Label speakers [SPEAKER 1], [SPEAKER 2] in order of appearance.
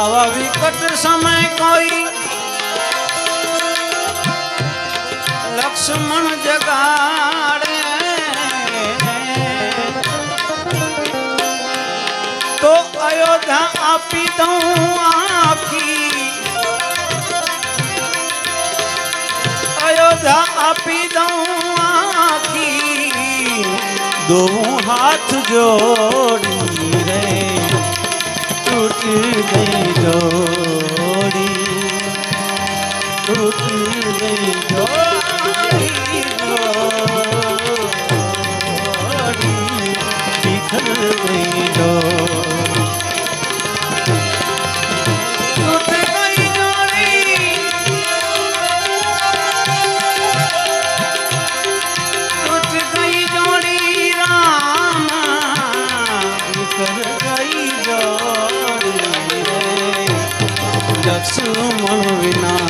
[SPEAKER 1] आवा विकट समय कोई। लक्ष्मण जगाड़े। तो अयोध्या आपी दूँ आखी। अयोध्या आपी दूँ आखी। दो हाथ जोड़ জোড়ি गई जोड़ी रे लक्ष्मण विना